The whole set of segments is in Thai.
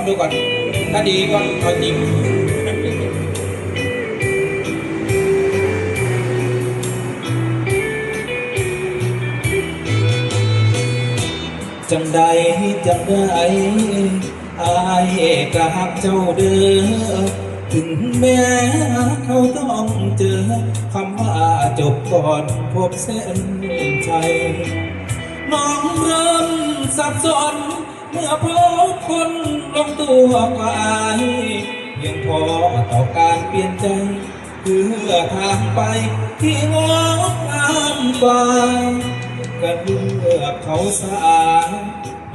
องดูก่อน ถ้าดีก็เอาจริงจังใดจังใดอายกะหักเจ้าเด้อถึงแม้เขาต้องเจอคำว่าจบก่อนพบเส้นชัยน้องเริ่มสับสน เมื่อพบคน งตัวกว่าเพียงพอต่อการเปลี่ยนใจเพื่อทางไปที่งดงามกว่าก็เลือกเขาสา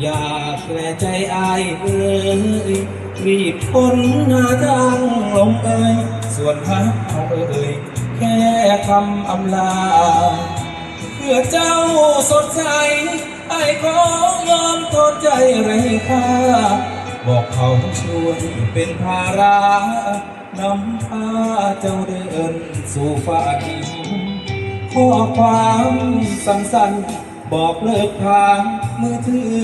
อยากแกลใจอายเอ่ยรีบพ้นหน้าทางลงเอ่ยส่วนพักเขาเอ่ยแค่คำอำลา เพื่อเจ้าสดใสไอ้ขอยอมทนใจไร้ค่า บอกเขาช่วยเป็นภาระนำพาเจ้าเดินสู่ฝันข้อความสั้นๆบอกเลิกทางมือถือ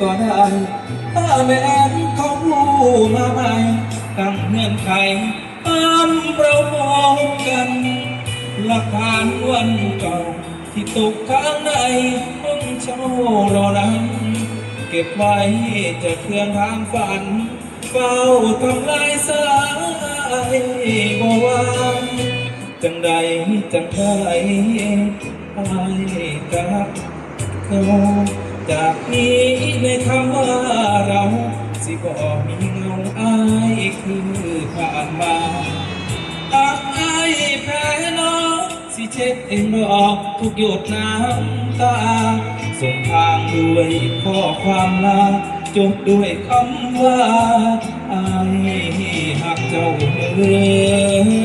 ก็ได้ถ้าแม้นเขาพูดมาใหม่ตั้งเงื่อนไขตามเราพบกันหลักฐานวันเก่าที่ตกข้างในห้องเช่ารอนั้น เก็บไว้จะเครื่องทางฝัน เฝ้าทำลายสายบ่วางจังใดจังใดอายกับเขาจากนี้ในคำว่าเรา สิเช็ดเองดอกทุกหยดน้ำตา ส่งทางด้วยข้อความลาจบด้วยคำว่าอายหักเจ้าเด้อ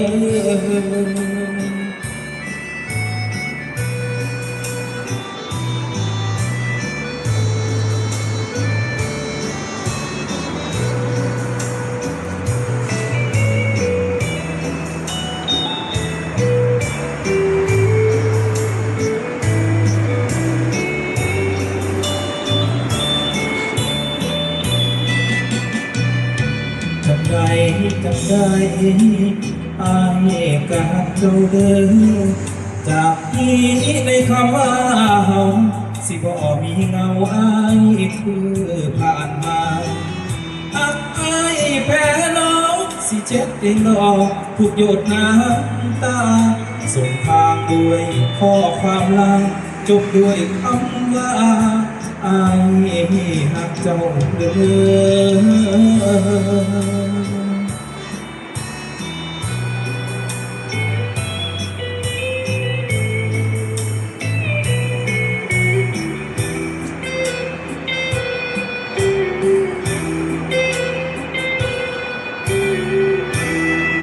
จำได้จำได้อายกาเจ้าเดินจากที่ในคำว่าเฮาสิบ่มีเงาอายคือผ่านมาอักอายแพ้น้องสิเจ็บเองดอกทุกหยดน้ำตา ส่งทางด้วยข้อความลาจบด้วยคำว่า หักเจ้าเด้อ